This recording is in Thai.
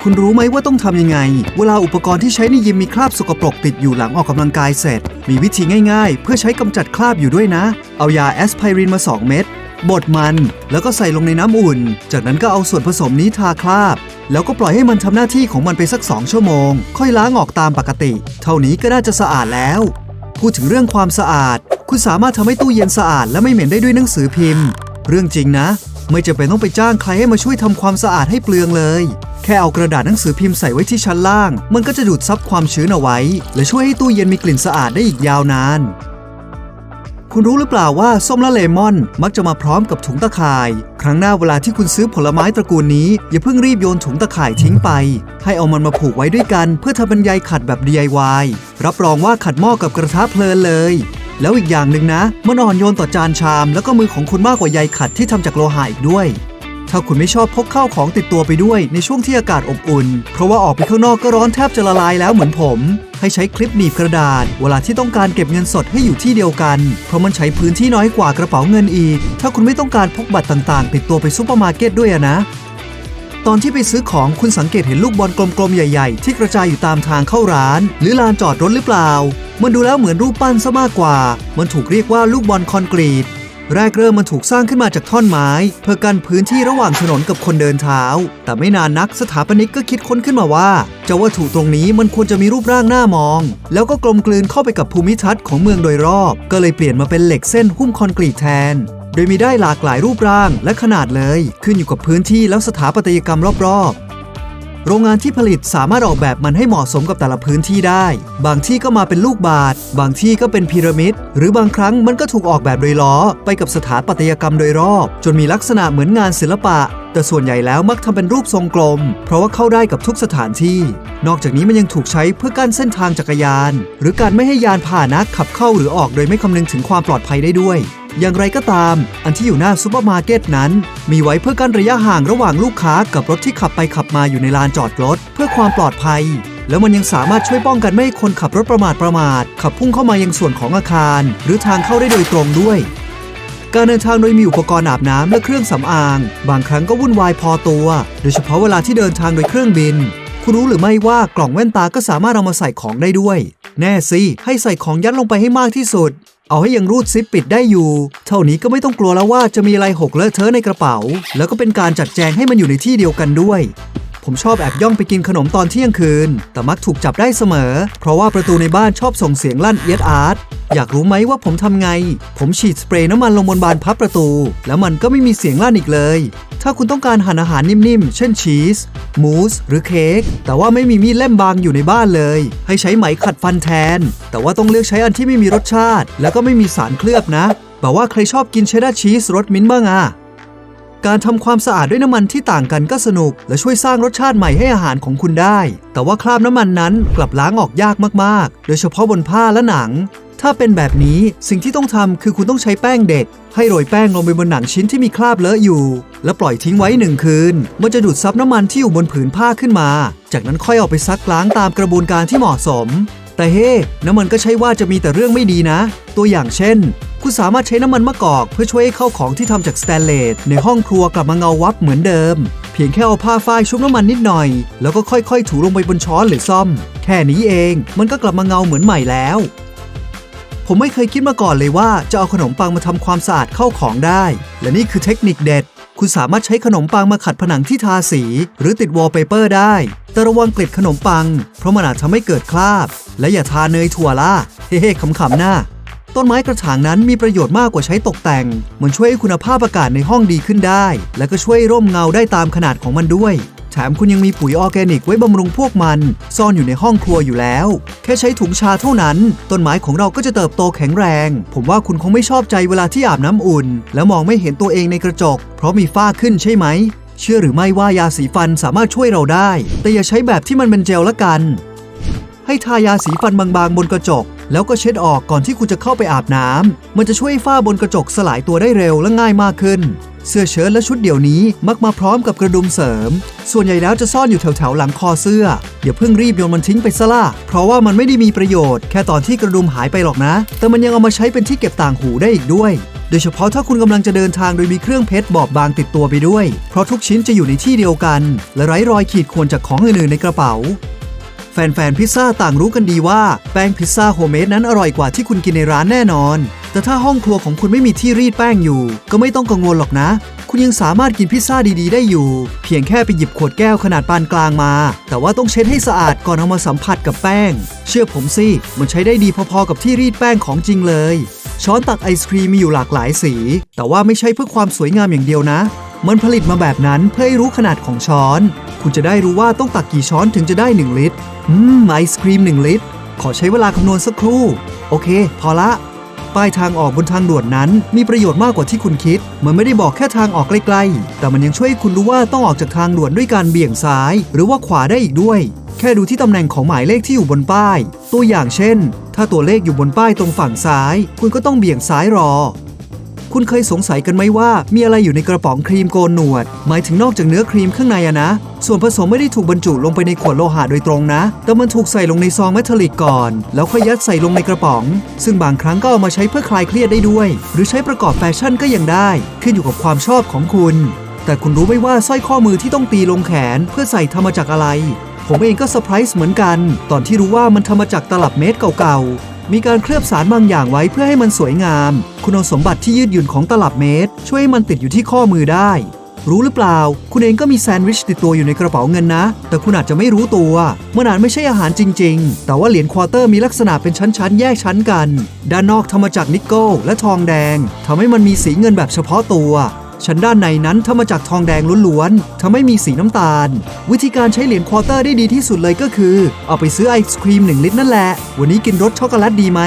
คุณรู้ไหมว่าต้องทำยังไง เวลาอุปกรณ์ที่ใช้ในยิมมีคราบสกปรกติดอยู่หลังออกกำลังกายเสร็จ มีวิธีง่ายๆ เพื่อใช้กำจัดคราบอยู่ด้วยนะ เอายาแอสไพรินมา 2 เม็ดบดมัน แล้วก็ใส่ลงในน้ำอุ่น จากนั้นก็เอาส่วนผสมนี้ทาคราบ แล้วก็ปล่อยให้มันทำหน้าที่ของมันไปสัก 2 ชั่วโมง ค่อยล้างออกตามปกติ เท่านี้ก็น่าจะสะอาดแล้ว พูดถึงเรื่องความสะอาด คุณสามารถทำให้ตู้เย็นสะอาดและไม่เหม็นได้ด้วยหนังสือพิมพ์ เรื่องจริงนะ ไม่จำเป็นต้องไปจ้างใครให้มาช่วยทำความสะอาดให้เปลืองเลย แค่เอากระดาษหนังสือพิมพ์ใส่ไว้ที่ชั้นล่าง มันก็จะดูดซับความชื้นเอาไว้ และช่วยให้ตู้เย็นมีกลิ่นสะอาดได้อีกยาวนาน คุณรู้หรือเปล่าว่าส้มและเลมอนมักจะมาพร้อมกับถุงตะข่าย ครั้งหน้าเวลาที่คุณซื้อผลไม้ตระกูลนี้ อย่าเพิ่งรีบโยนถุงตะข่ายทิ้งไป ให้เอามันมาผูกไว้ด้วยกัน เพื่อทำเป็นใยขัดแบบ DIY รับรองว่าขัดหม้อกับกระทะเพลินเลยแล้วอีกอย่างหนึ่งนะ มันอ่อนโยนต่อจานชาม แล้วก็มือของคุณมากกว่าใยขัดที่ทำจากโลหะอีกด้วย ถ้าคุณไม่ชอบพกข้าวของติดตัวไปด้วยในช่วงที่อากาศอบอุ่น เพราะว่าออกไปข้างนอกก็ร้อนแทบจะละลายแล้วเหมือนผม ให้ใช้คลิปหนีบกระดาษ เวลาที่ต้องการเก็บเงินสดให้อยู่ที่เดียวกัน เพราะมันใช้พื้นที่น้อยกว่ากระเป๋าเงินอีก ถ้าคุณไม่ต้องการพกบัตรต่างๆ ติดตัวไปซูเปอร์มาร์เก็ตด้วยนะตอนที่ไปซื้อของคุณสังเกตเห็นลูกบอลกลมๆ ใหญ่ๆ ที่กระจายอยู่ตามทางเข้าร้าน หรือลานจอดรถหรือเปล่า มันดูแล้วเหมือนรูปปั้นซะมากกว่า มันถูกเรียกว่าลูกบอลคอนกรีต แรกเริ่มมันถูกสร้างขึ้นมาจากท่อนไม้ เพื่อกันพื้นที่ระหว่างถนนกับคนเดินเท้า แต่ไม่นานนักสถาปนิกก็คิดค้นขึ้นมาว่า เจ้าวัตถุตรงนี้มันควรจะมีรูปร่างหน่ามอง แล้วก็กลมกลืนเข้าไปกับภูมิทัศน์ของเมืองโดยรอบ ก็เลยเปลี่ยนมาเป็นเหล็กเส้นหุ้มคอนกรีตแทน โดยมีได้หลากหลายรูปร่างและขนาดเลย ขึ้นอยู่กับพื้นที่แล้วสถาปัตยกรรมรอบๆ โรงงานที่ผลิตสามารถออกแบบมันให้เหมาะสมกับแต่ละพื้นที่ได้ บางที่ก็มาเป็นลูกบาศก์บางที่ก็เป็นพีระมิด หรือบางครั้งมันก็ถูกออกแบบโดยล้อ ไปกับสถาปัตยกรรมโดยรอบ จนมีลักษณะเหมือนงานศิลปะ แต่ส่วนใหญ่แล้วมักทำเป็นรูปทรงกลม เพราะว่าเข้าได้กับทุกสถานที่ นอกจากนี้มันยังถูกใช้เพื่อกั้นเส้นทางจักรยาน หรือการไม่ให้ยานพาหนะขับเข้าหรือออกโดยไม่คำนึงถึงความปลอดภัยได้ด้วย อย่างไรก็ตาม อันที่อยู่หน้าซูเปอร์มาร์เก็ตนั้น มีไว้เพื่อกั้นระยะห่างระหว่างลูกค้ากับรถที่ขับไปขับมาอยู่ในลานจอดรถ เพื่อความปลอดภัย แล้วมันยังสามารถช่วยป้องกันไม่ให้คนขับรถประมาทประมาท ขับพุ่งเข้ามายังส่วนของอาคาร หรือทางเข้าได้โดยตรงด้วยการเดินทางโดยมีอุปกรณ์อาบน้ำและเครื่องสำอาง บางครั้งก็วุ่นวายพอตัว โดยเฉพาะเวลาที่เดินทางโดยเครื่องบิน คุณรู้หรือไม่ว่ากล่องแว่นตาก็สามารถเอามาใส่ของได้ด้วย แน่สิ ให้ใส่ของยัดลงไปให้มากที่สุด เอาให้ยังรูดซิปปิดได้อยู่ เท่านี้ก็ไม่ต้องกลัวแล้วว่าจะมีอะไรหกเลอะเทอะในกระเป๋า แล้วก็เป็นการจัดแจงให้มันอยู่ในที่เดียวกันด้วย ผมชอบแอบย่องไปกินขนมตอนเที่ยงคืน แต่มักถูกจับได้เสมอ เพราะว่าประตูในบ้านชอบส่งเสียงลั่นเอียดอาร์ตอยากรู้ไหมว่าผมทำไง ผมฉีดสเปรย์น้ำมันลงบนบานพับประตู แล้วมันก็ไม่มีเสียงลั่นอีกเลย ถ้าคุณต้องการหั่นอาหารนิ่มๆ เช่นชีส มูส หรือเค้ก แต่ว่าไม่มีมีดเล่มบางอยู่ในบ้านเลย ให้ใช้ไหมขัดฟันแทน แต่ว่าต้องเลือกใช้อันที่ไม่มีรสชาติ แล้วก็ไม่มีสารเคลือบนะแบบว่าใครชอบกินเชดดาร์ชีสรสมิ้นท์บ้างอะ การทำความสะอาดด้วยน้ำมันที่ต่างกันก็สนุก และช่วยสร้างรสชาติใหม่ให้อาหารของคุณได้ แต่ว่าคราบน้ำมันนั้นกลับล้างออกยากมากๆ โดยเฉพาะบนผ้าและหนัง ถ้าเป็นแบบนี้สิ่งที่ต้องทำคือคุณต้องใช้แป้งเด็ก ให้โรยแป้งลงไปบนหนังชิ้นที่มีคราบเลอะอยู่ แล้วปล่อยทิ้งไว้หนึ่งคืน มันจะดูดซับน้ำมันที่อยู่บนผืนผ้าขึ้นมา จากนั้นค่อยเอาไปซักล้างตามกระบวนการที่เหมาะสม แต่เฮ้ น้ำมันก็ใช่ว่าจะมีแต่เรื่องไม่ดีนะ ตัวอย่างเช่น คุณสามารถใช้น้ำมันมะกอกเพื่อช่วยให้เข้าของที่ทำจากสแตนเลสในห้องครัวกลับมาเงาวับเหมือนเดิม เพียงแค่เอาผ้าฝ้ายชุบน้ำมันนิดหน่อย แล้วก็ค่อยๆ ถูลงไปบนช้อนหรือซ่อม แค่นี้เองมันก็กลับมาเงาเหมือนใหม่แล้ว ผมไม่เคยคิดมาก่อนเลยว่าจะเอาขนมปังมาทำความสะอาดเข้าของได้ และนี่คือเทคนิคเด็ด คุณสามารถใช้ขนมปังมาขัดผนังที่ทาสี หรือติดวอลเปเปอร์ได้ แต่ระวังเกล็ดขนมปัง เพราะมันอาจทำให้เกิดคราบ และอย่าทาเนยถั่วล่ะเฮ้ๆขำๆหน้าต้นไม้กระถางนั้นมีประโยชน์มากกว่าใช้ตกแต่ง มันช่วยให้คุณภาพอากาศในห้องดีขึ้นได้ และก็ช่วยร่มเงาได้ตามขนาดของมันด้วย แถมคุณยังมีปุ๋ยออร์แกนิกไว้บำรุงพวกมัน ซ่อนอยู่ในห้องครัวอยู่แล้ว แค่ใช้ถุงชาเท่านั้น ต้นไม้ของเราก็จะเติบโตแข็งแรง ผมว่าคุณคงไม่ชอบใจเวลาที่อาบน้ำอุ่น แล้วมองไม่เห็นตัวเองในกระจก เพราะมีฝ้าขึ้นใช่ไหม เชื่อหรือไม่ว่ายาสีฟันสามารถช่วยเราได้ แต่อย่าใช้แบบที่มันเป็นเจลละกัน ให้ทายาสีฟันบางๆ บนกระจก แล้วก็เช็ดออกก่อนที่คุณจะเข้าไปอาบน้ำมันจะช่วยฝ้าบนกระจกสลายตัวได้เร็วและง่ายมากขึ้น เสื้อเชิ้ตและชุดเดี่ยวนี้มักมาพร้อมกับกระดุมเสริม ส่วนใหญ่แล้วจะซ่อนอยู่แถวๆหลังคอเสื้ออย่าเพิ่งรีบโยนมันทิ้งไปซะล่ะเพราะว่ามันไม่ได้มีประโยชน์ แค่ตอนที่กระดุมหายไปหรอกนะ แต่มันยังเอามาใช้เป็นที่เก็บต่างหูได้อีกด้วย โดยเฉพาะถ้าคุณกำลังจะเดินทางโดยมีเครื่องเพชรบอบบางติดตัวไปด้วย เพราะทุกชิ้นจะอยู่ในที่เดียวกัน และไร้รอยขีดข่วนจากของอื่นๆในกระเป๋า แฟนๆพิซซ่าต่างรู้กันดีว่าแป้งพิซซ่าโฮมเมดนั้นอร่อยกว่าที่คุณกินในร้านแน่นอน แต่ถ้าห้องครัวของคุณไม่มีที่รีดแป้งอยู่ ก็ไม่ต้องกังวลหรอกนะ คุณยังสามารถกินพิซซ่าดีๆ ได้อยู่ เพียงแค่ไปหยิบขวดแก้วขนาดปานกลางมา แต่ว่าต้องเช็ดให้สะอาดก่อนเอามาสัมผัสกับแป้ง เชื่อผมสิมันใช้ได้ดีพอๆกับที่รีดแป้งของจริงเลย ช้อนตักไอศครีมมีอยู่หลากหลายสี แต่ว่าไม่ใช่เพื่อความสวยงามอย่างเดียวนะ มันผลิตมาแบบนั้นเพื่อให้รู้ขนาดของช้อน คุณจะได้รู้ว่าต้องตักกี่ช้อนถึงจะได้ 1 ลิตร อืม ไอศครีม 1 ลิตร ขอใช้เวลาคำนวณสักครู่ โอเค พอละ ป้ายทางออกบนทางด่วนนั้น มีประโยชน์มากกว่าที่คุณคิด มันไม่ได้บอกแค่ทางออกใกล้ๆ แต่มันยังช่วยให้คุณรู้ว่าต้องออกจากทางด่วนด้วยการเบี่ยงซ้าย หรือว่าขวาได้อีกด้วย แค่ดูที่ตำแหน่งของหมายเลขที่อยู่บนป้าย ตัวอย่างเช่น ถ้าตัวเลขอยู่บนป้ายตรงฝั่งซ้าย คุณก็ต้องเบี่ยงซ้ายรอ คุณเคยสงสัยกันไหมว่า มีอะไรอยู่ในกระป๋องครีมโกนหนวด หมายถึงนอกจากเนื้อครีมข้างในอะนะ ส่วนผสมไม่ได้ถูกบรรจุลงไปในขวดโลหะโดยตรงนะ แต่มันถูกใส่ลงในซองเมทัลลิกก่อน แล้วค่อยยัดใส่ลงในกระป๋อง ซึ่งบางครั้งก็เอามาใช้เพื่อคลายเครียดได้ด้วย หรือใช้ประกอบแฟชั่นก็ยังได้ ขึ้นอยู่กับความชอบของคุณ แต่คุณรู้ไหมว่าสร้อยข้อมือที่ต้องตีลงแขนเพื่อใส่ทำมาจากอะไร ผมเองก็เซอร์ไพรส์เหมือนกัน ตอนที่รู้ว่ามันทำมาจากตลับเมตรเก่าๆ มีการเคลือบสารบางอย่างไว้เพื่อให้มันสวยงาม คุณสมบัติที่ยืดหยุ่นของตลับเมตร ช่วยให้มันติดอยู่ที่ข้อมือได้ รู้หรือเปล่า คุณเองก็มีแซนด์วิชติดตัวอยู่ในกระเป๋าเงินนะ แต่คุณอาจจะไม่รู้ตัวมันอาจไม่ใช่อาหารจริง ๆ แต่ว่าเหรียญควอเตอร์มีลักษณะเป็นชั้นๆ แยกชั้นกัน ด้านนอกทำมาจากนิกเกิลและทองแดงทำให้มันมีสีเงินแบบเฉพาะตัว ชั้นด้านในนั้นทำมาจากทองแดงล้วนๆทำให้มีสีน้ำตาล วิธีการใช้เหรียญควอเตอร์ได้ดีที่สุดเลยก็คือ เอาไปซื้อไอศครีม 1 ลิตรนั่นแหละ วันนี้กินรสช็อกโกแลตดีไหม